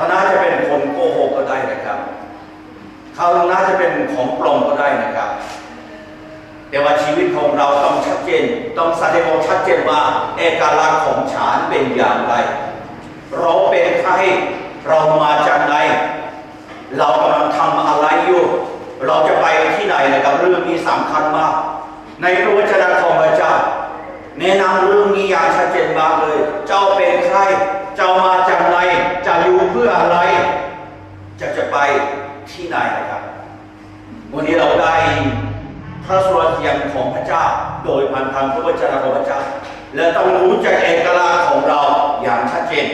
เขาน่าจะเป็นคนโกหกก็ได้นะครับ เขาน่าจะเป็นของปลอมก็ได้นะครับ แต่ว่าชีวิตของเราต้องชัดเจน ต้องแสดงออกชัดเจนว่าเอกลักษณ์ของฉันเป็นอย่างไร เราเป็นใคร เรามาจากไหน เรากำลังทำอะไรอยู่ เราจะไปที่ไหนนะครับ เรื่องนี้สำคัญมาก ในพระวจนะของพระเจ้าแนะนำเรื่องนี้อย่างชัดเจนมากเลย เจ้าเป็นใคร เจ้ามาจาก เพื่ออะไร จะจะไปที่ไหนนะครับ วันนี้เราได้พระสุรเทียมของพระเจ้า โดยผ่านทางพระวจนะของพระเจ้า และต้องรู้จักเอกลักษณ์ของเราอย่างชัดเจน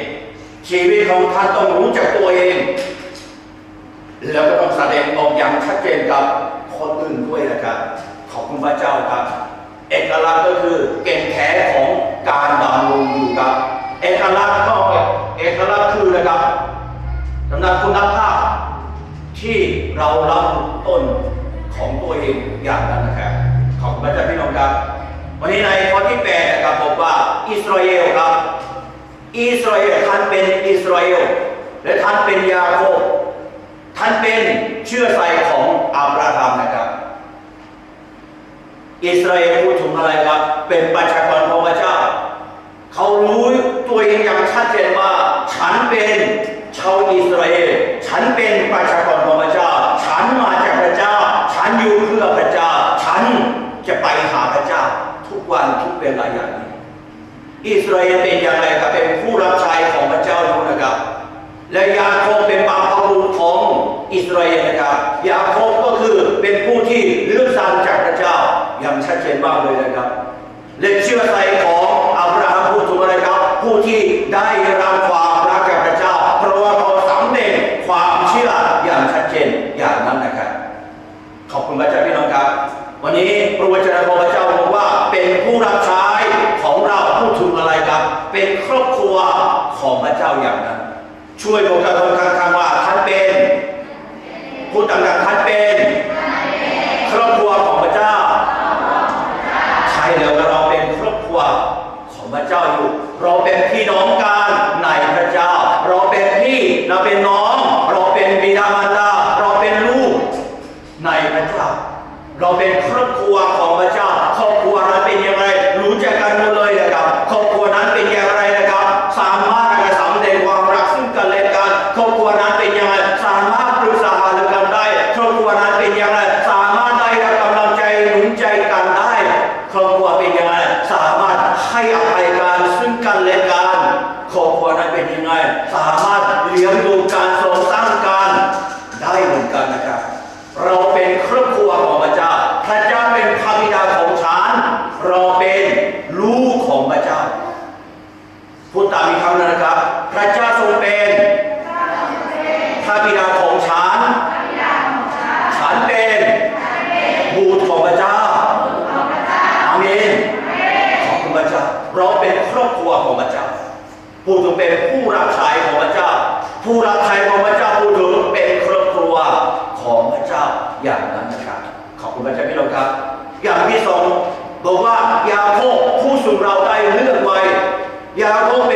ชีวิตของท่านต้องรู้จักตัวเอง แล้วก็ต้องแสดงออกอย่างชัดเจนกับคนอื่นด้วยนะครับ ขอบคุณพระเจ้าครับ เอกลักษณ์ก็คือเก่งแท้ของการดำรงอยู่ครับ อกลักษณ์ก็เอกลักษณ์คือนะครับสำนักคุณภาพที่เรารับต้นของตัวเองอย่างนั้นนะครับขอบคุณพระเจ้าพี่น้องครับ วันนี้ในข้อที่แปดนะครับบอกว่าอิสราเอลครับ อิสราเอลท่านเป็นอิสราเอลและท่านเป็นยาโคบท่านเป็นเชื้อสายของอับราฮัมนะครับ อิสราเอลพูดถึงอะไรครับ เป็นประชากรของพระเจ้า เขารู้ตัวเองอย่าง ชัดเจนว่า ฉันเป็นชาวอิสราเอล ฉันเป็นประชากรของพระเจ้า ฉันมาจากพระเจ้า ฉันอยู่เพื่อพระเจ้า ฉันจะไปหาพระเจ้า ทุกวันทุกเวลาอย่างนี้ อิสราเอลเป็นอย่างไรครับเป็นผู้รับใช้ของพระเจ้าอยู่นะครับ และยาโคบเป็นบาปบุรุษของอิสราเอลนะครับ ยาโคบก็คือเป็นผู้ที่เลือกสรรจากพระเจ้าอย่างชัดเจนมากเลยนะครับและเชื่อใจของอับราฮัมพูดถึงอะไรครับ ผู้ที่ได้รับความรักจากพระเจ้า เพราะว่าเขาสำเร็จความเชื่ออย่างชัดเจนอย่างนั้นนะครับ ขอบคุณพระเจ้าพี่น้องครับ วันนี้พระวจนะของพระเจ้าบอกว่าเป็นผู้รับใช้ของเราพูดถึงอะไรครับ เป็นครอบครัวของพระเจ้าอย่างนั้น ช่วยบอกกับคนข้างๆว่าท่านเป็นพูดต่างๆท่านเป็น ครอบครัวของพระเจ้า ใช่แล้วเราเป็นครอบครัวของพระเจ้าอยู่ เราเป็นพี่น้องกันในพระเจ้า เราเป็นพี่เราเป็นน้อง เราเป็นบิดามารดา เราเป็นลูก ในพระเจ้า เราเป็นครอบครัวของพระเจ้า ครอบครัวเราเป็นยังไงรู้จักกันหมดเลยนะครับ อีกคำนึงนะครับ พระเจ้าทรงเป็นพระบิดาของฉัน ฉันเป็นบุตรของพระเจ้าอาเมนขอบคุณพระเจ้าเราเป็นครอบครัวของพระเจ้าผู้ถึงเป็นผู้รับใช้ของพระเจ้า ผู้รับใช้ของพระเจ้าผู้ถึงเป็นครอบครัวของพระเจ้าอย่างนั้นนะครับ ขอบคุณพระเจ้าพี่น้องครับ อย่างที่สองบอกว่ายาโคบผู้สุเราได้เลือกไว้ยาโคบเป็น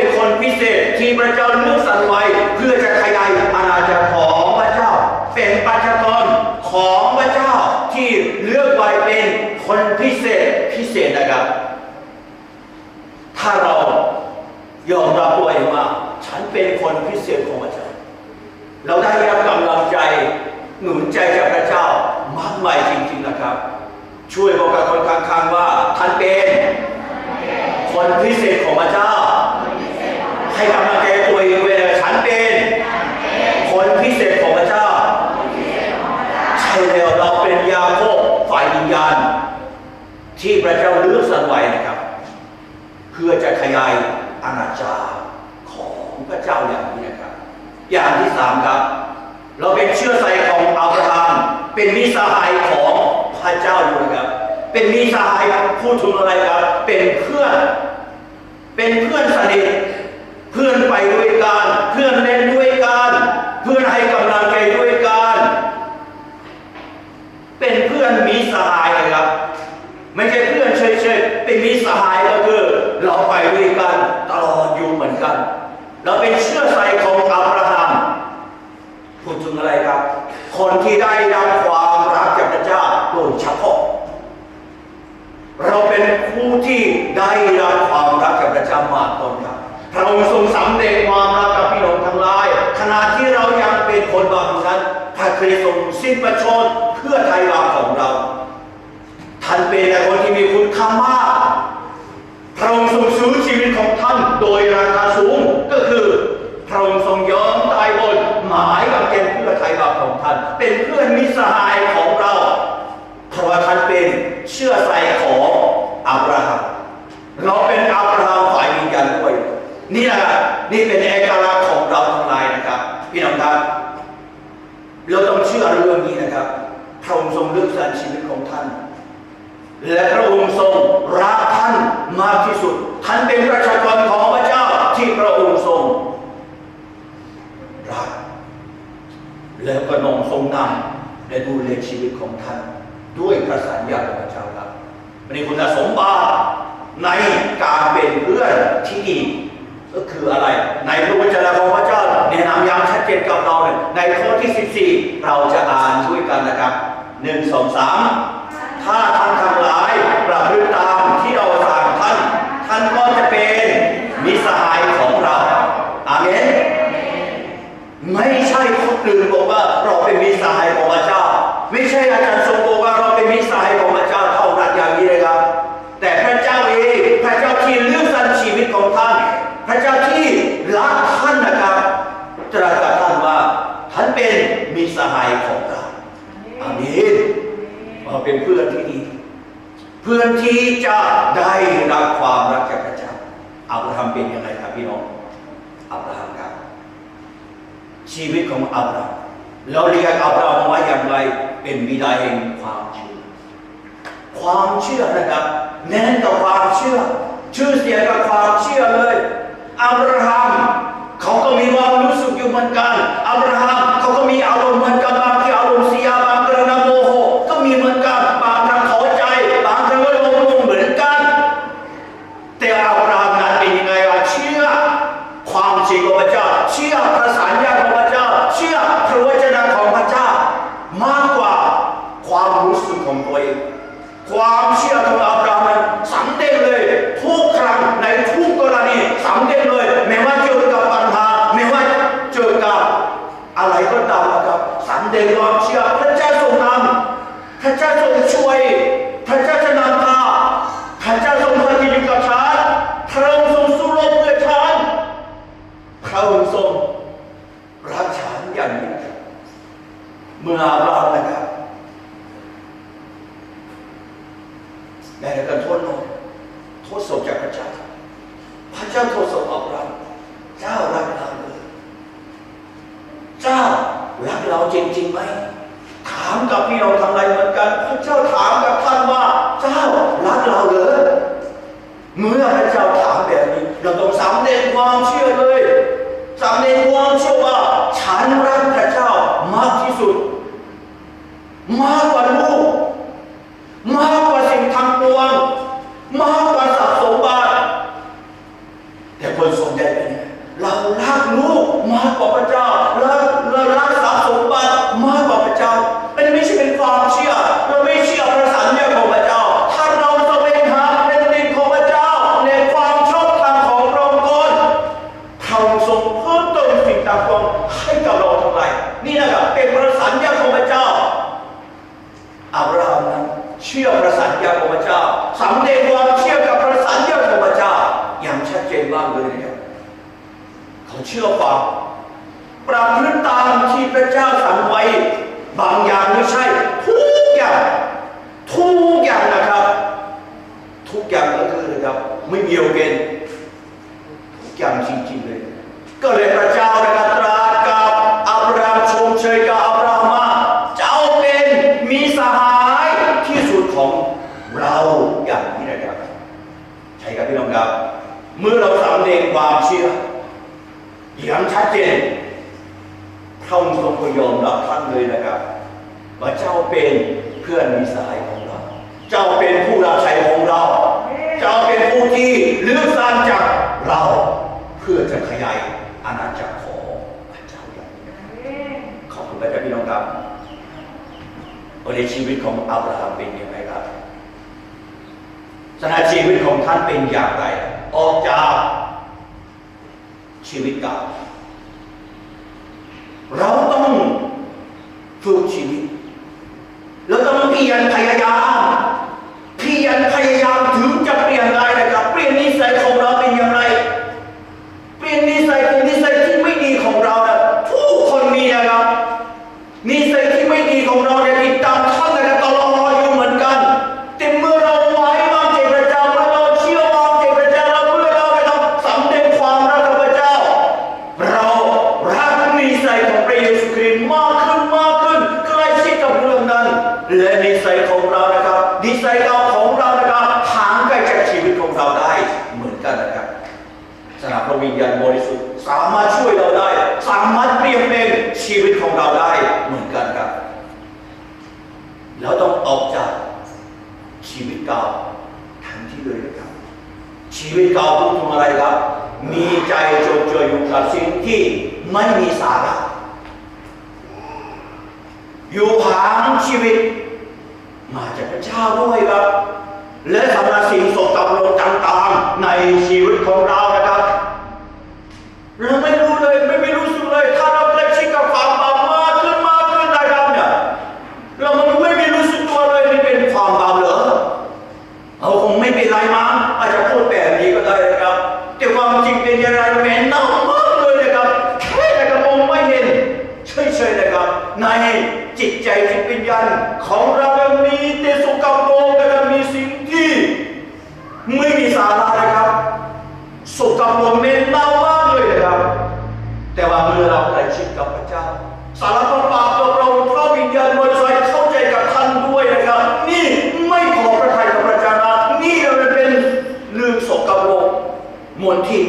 เศษที่พระเจ้าเลือกสรรไว้เพื่อจะขยายอาณาจักรของพระเจ้า เป็นประชากรของพระเจ้าที่เลือกไว้เป็นคนพิเศษพิเศษนะครับ ถ้าเรายอมรับตัวเองว่าฉันเป็นคนพิเศษของพระเจ้า เราได้รับกำลังใจหนุนใจจากพระเจ้ามากมายจริง ๆนะครับ ช่วยบอกกับคนข้างๆว่าท่านเป็นคนพิเศษของพระเจ้า ให้กำลังใจตัวเองเวลาฉันเป็นคนพิเศษของพระเจ้า ใช่แล้วเราเป็นยาโคบฝ่ายวิญญาณ ที่พระเจ้าเลือกสรรไว้นะครับ เพื่อจะขยายอาณาจักรของพระเจ้าอย่างนี้นะครับ อย่างที่สามครับ เราเป็นเชื้อสายของอับราฮัมเป็นมิสหายของพระเจ้าอยู่นะครับ เป็นมิสหายพูดถึงอะไรครับ เป็นเพื่อน เป็นเพื่อนสนิท เพื่อนไปด้วยกัน เพื่อนเล่นด้วยกัน เพื่อนให้กำลังใจด้วยกัน เป็นเพื่อนมีสหายนะครับ ไม่ใช่เพื่อนเฉยๆ เป็นมีสหายก็คือเราไปด้วยกันตลอดอยู่เหมือนกัน เราเป็นเชื่อใจของอับราฮัมพูดถึงอะไรครับ คนที่ได้รับความรักจากพระเจ้าโดยเฉพาะ เราเป็นผู้ที่ได้รับความรักจากพระเจ้ามากกว่า องค์ทรงสำเร็จความรักกับพี่น้องทั้งหลาย ขณะที่เรายังเป็นคนบาปนั้นพระคริสต์ทรงสิ้นประชนเพื่อไถ่บาปของเรา ท่านเป็นคนที่มีคุณค่ามากพระองค์ทรงซื้อชีวิตของท่านโดยราคาสูงก็คือพระองค์ทรงยอมตายบนหมายกับเกณฑ์เพื่อไถ่บาปของท่าน เป็นเพื่อนมิตรสหายของเราเพราะท่านเป็นเชื่อใส่ของอับราฮัม เราเป็นอับราฮัมฝ่ายวิญญาณด้วย นี่นะครับนี่เป็นเอกลักษณ์ของเราทั้งหลายนะครับพี่น้องครับเราต้องเชื่อเรื่องนี้นะครับพระองค์ทรงเลือกสรรชีวิตของท่าน และพระองค์ทรงรักท่านมากที่สุด ท่านเป็นประชากรของพระเจ้าที่พระองค์ทรงรักแล้วก็นองทรงนำและดูแลชีวิตของท่าน ด้วยพระสัญญาของพระเจ้าครับมีคุณสมบัติในการเป็นเพื่อนที่ดี ก็คืออะไร ในพระวจนะของพระเจ้าแนะนำอย่างชัดเจนกับเราเลยในข้อที่ 14 เราจะอ่านช่วยกันนะครับหนึ่งสองสามถ้าท่านทั้งหลายประพฤติตามที่เราสั่งท่าน ท่านก็จะเป็นมิสหายของเรา อาเมนไม่ใช่คนอื่นบอกว่าเราเป็นมิสหายของพระเจ้า ไม่ใช่อาจารย์ เป็นเพื่อนที่ดี เพื่อนที่จะได้รับความรักจากพระเจ้าอับราฮัมเป็นยังไงครับพี่น้องอับราฮัมครับ ชีวิตของอับราฮัมเราเรียกอับราฮัมว่าอย่างไรเป็นบิดาแห่งความเชื่อ ความเชื่อนะครับเน้นต่อความเชื่อ ชื่อเสียงกับความเชื่อเลยอับราฮัมเขาก็มีความรู้สึกอยู่เหมือนกันอับราฮัมเขาก็มีอารมณ์เหมือนกันบางที่อารมณ์เสียบางกระนั้นโมโหก็มีเหมือนกันบางครั้งท้อใจ บางครั้งก็ลงลงเหมือนกัน แต่อับราฮัมนั้นเป็นยังไงวะเชื่อ ความจริงของพระเจ้า เชื่อพระสัญญาของพระเจ้า เชื่อพระวจนะของพระเจ้า มากกว่าความรู้สึกของตัวเอง ความเชื่อของอับราฮัมนั้นสำเร็จเลย ทุกครั้งในทุกกรณีสำเร็จเลยไม่ว่าเจอกับปัญหาไม่ว่าเจอกับอะไรก็ตามนะครับสำเร็จความเชื่อพระเจ้าทรงนำพระเจ้าทรงช่วย พระเจ้าจะนำพาพระเจ้าทรงสถิตอยู่กับฉันพระองค์ทรงสู้รบเพื่อฉันพระองค์ทรงรักฉันอย่างนี้เมื่ออับราฮัมนะครับ แม้แต่การโทษโลกโทษศพจากพระเจ้า พระ เจ้าโทษศพอับราฮัมเจ้ารักเราเลยเจ้ารักเราจริงๆไหมถามกับพี่เราทำไรเหมอนกัน พระเจ้าถามกับท่านว่า เจ้ารักเราเหรือเมื่อพระเจ้าถามแบบนี้ เราต้องสำเร็จความเชื่อเลยสำเร็จความเชื่อว่า ฉันรักพระเจ้ามากที่สุด มากกว่าลูก มากกว่าสิ่งทั้งปวง มากกว่าทรัพย์สมบัติแต่คนส่วนใหญ่เป็นยังไงเรารักลูกมากกว่าพระเจ้าเราเรารักทรัพย์สมบัติมากกว่าพระเจ้าเป็นไม่ใช่เป็นความเชื่อ เราไม่เชื่อพระสัญญาของพระเจ้า ถ้าเราแสวงหาแผ่นดินของพระเจ้าในความชอบธรรมของพระองค์ก่อนพระองค์ทรงเพิ่มเติมสิ่งต่างๆ ให้กับเราทั้งหลายนี่นะครับเป็นพระสัญญาของพระเจ้าอับราฮัมนั้นเชื่อพระสัญญาของพระเจ้าสำเร็จความเชื่อกับพระสัญญาของพระเจ้า อย่างชัดเจนมากเลยนะครับเขาเชื่อฟังประพฤติตามที่พระเจ้าสั่งไว้ บางอย่างไม่ใช่ ทุกอย่าง ทุกอย่างนะครับ ทุกอย่างก็คือนะครับ ไม่มีโอเกนทุกอย่างจริงๆเลย ก็เลยพระเจ้านะครับตรัส เมื่อเราสำเร็จความเชื่ออย่างชัดเจนพระองค์ทรงยอมรับท่านเลยนะครับ ว่าเจ้าเป็นเพื่อนมิสายของเรา เจ้าเป็นผู้รับใช้ของเรา เจ้าเป็นผู้ที่เลือกสรรจากเรา เพื่อจะขยายอาณาจักรของพระเจ้าอย่างนี้ขอบคุณพระเจ้าพี่น้องครับวันนี้ชีวิตของอับราฮัมเป็นยังไงครับสถานชีวิตของท่านเป็นอย่างไร ออกจากชีวิตเก่าเราต้องฝึกชีวิต เราต้องเพียรพยายาม สนามพระวิญญาณบริสุทธิ์สามารถช่วยเราได้ สามารถเปลี่ยนแปลงชีวิตของเราได้เหมือนกันครับ แล้วต้องออกจากชีวิตเก่าทันทีเลยนะครับ ชีวิตเก่าพูดถึงอะไรครับ มีใจจดจ่ออยู่กับสิ่งที่ไม่มีสาระอยู่ห่างชีวิต มาจากพระเจ้าด้วยครับ และทำสิ่งสกปรกต่างๆ ในชีวิตของเรา เราไม่รู้เลยไม่ไม่รู้สึกเลย ถ้าเราใกล้ชิดกับความบาปมากขึ้นมากขึ้นนะครับเนี่ยเรามันไม่มีรู้สึกตัวเลยนี่เป็นความบาปเหรอเราคงไม่เป็นไรมั้งอาจจะพูดแบบนี้ก็ได้นะครับ แต่ความจริงเป็นอย่างไรเหม็นเน่ามากเลยนะครับแค่นะครับมองไม่เห็นเฉยๆนะครับในจิตใจจิตวิญญาณของเรามันมีแต่สุกโปรกนะครับมีสิ่งที่ ไม่มีสาระนะครับ สุกปรกเหม็นเน่ามากเลยนะครับ แต่ว่าเมื่อเราใกล้ชิดกับพระเจ้า สารพัดบาปตัวเราพระวิญญาณบริสุทธิ์เข้าใจกับท่านด้วยนะครับ นี่ไม่ขอพระทัยกับพระเจ้านะนี่มันเป็นเรื่องสกปรกมลทิน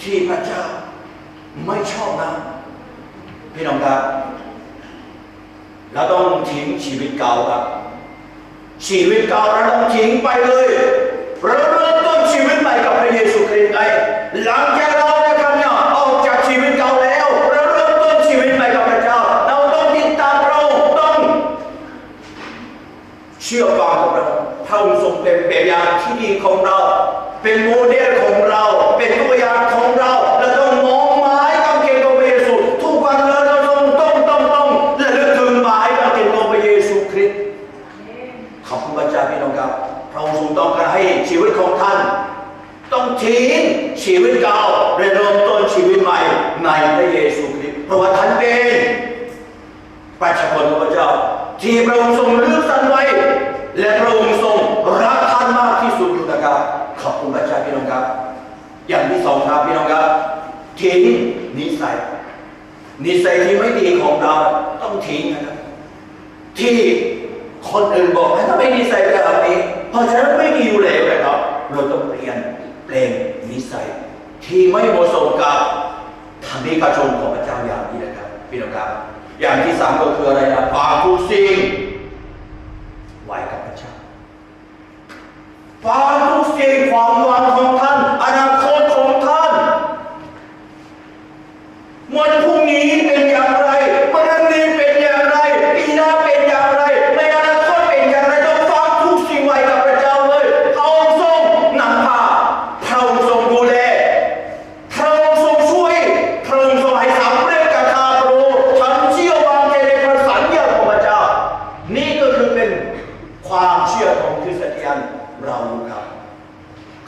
ที่พระเจ้า ไม่ชอบนะ พี่น้องครับเราต้องทิ้งชีวิตเก่าครับ ชีวิตเก่าเราต้องทิ้งไปเลยเราเริ่มต้นชีวิตใหม่กับพระเยซูคริสต์ไงหลังจากเรานะครับเนี่ยออกจากชีวิตเก่าแล้วเราเริ่มต้นชีวิตใหม่กับพระเจ้า เราต้องติดตามเราต้อง เชื่อฟังกับเราพระองค์ทรงเป็นแบบอย่างที่ดีของเรา เป็นโมเดลของเรา เป็นตัวอย่างของเรา ต้องการให้ชีวิตของท่าน ต้องทิ้งชีวิตเก่าเริ่มต้นชีวิตใหม่ในพระเยซูคริสต์เพราะว่าท่านเป็นประชากรของพระเจ้า ที่พระองค์ทรงเลือกท่านไว้ และพระองค์ทรงรักท่านมากที่สุดนะครับขอบคุณพระเจ้าพี่น้องครับ อย่างที่สองครับพี่น้องครับทิ้งนิสัยนิสัยที่ไม่ดีของเราต้องทิ้งนะครับที่คนอื่นบอกให้ถ้าไมนิสัยแบบนี้ เพราะฉะนั้นไม่ดีอยู่แล้วนะครับเราต้องเปลี่ยนเปลงนิสัย ที่ไม่เหมาะสมกับทางดีกชมของพระเจ้าอย่างนี้นะครับพี่น้องครับอย่างที่สามก็คืออะไรนะฝากทุกสิ่งไว้กับพระเจ้าฝากทุกสิ่งความหวังของ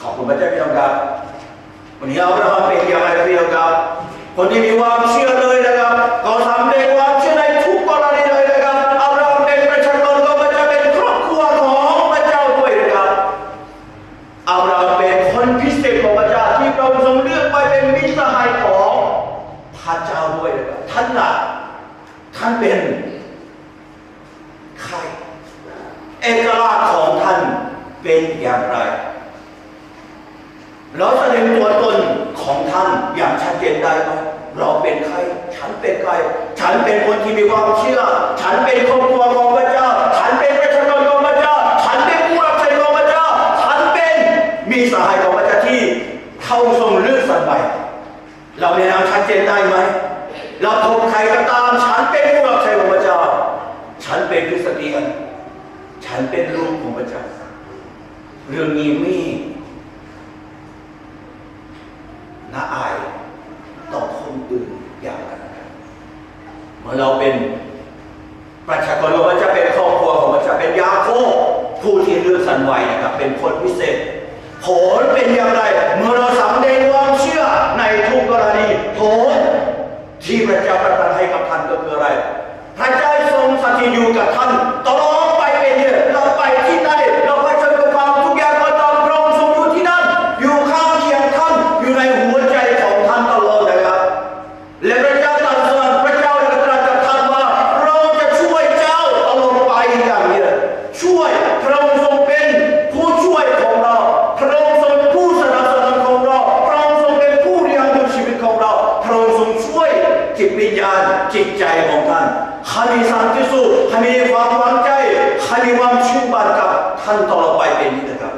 ขอบคุณพระเจ้าพี่น้องครับวันนี้อับราฮัมเป็นอย่างไรครับพี่น้องครับ คนที่มีความเชื่อเลยนะครับเขาทำได้ความเชื่อในทุกกรณีเลยนะครับอับราฮัมเป็นประชากรของพระเจ้าเป็นครอบครัวของพระเจ้าด้วยนะครับอับราฮัมเป็นคนพิเศษของพระเจ้าที่พระองค์ทรงเลือกไปเป็นมิตรสหายของพระเจ้าด้วยนะครับท่านน่ะท่านเป็นใคร เอกลักษณ์ของท่านเป็นอย่างไร เราแสดงตัวตนของท่านอย่างชัดเจนได้ไหมเราเป็นใคร ฉันเป็นใคร ฉันเป็นคนที่มีความเชื่อ มีความเชื่อมั่นกับท่านตลอดไปเป็นนี้นะครับ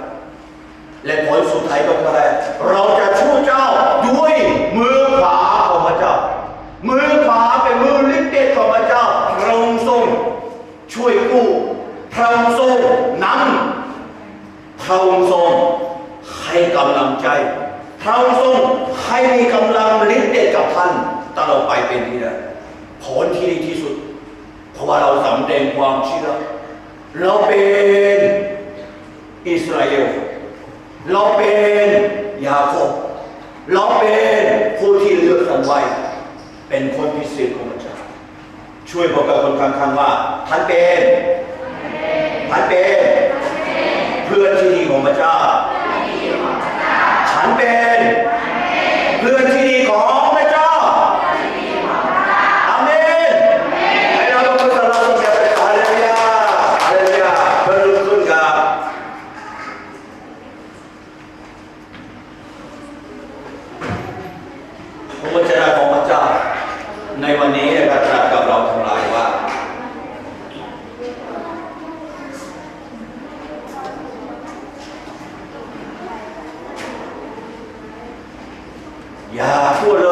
และผลสุดท้ายก็คืออะไร เราจะช่วยเจ้าด้วยมือขวาของพระเจ้า มือขวาเป็นมือลิขิตของพระเจ้าพระองค์ทรงช่วยกู้พระองค์ทรงนำพระองค์ทรงให้กำลังใจพระองค์ทรงให้มีกำลังลิขิตกับท่านตลอดไปเป็นนี้นะผลที่ดีที่สุด เพราะว่าเราสำแดงความเชื่อ เราเป็นอิสราเอล เราเป็นยาโคบเราเป็นผู้ที่เลือกสรรไว้ เป็นคนพิเศษของพระเจ้าช่วยบอกกับคนข้างๆว่าท่านเป็นท่านเป็นเพื่อนที่ดีของพระเจ้าฉันเป็น 呀，过了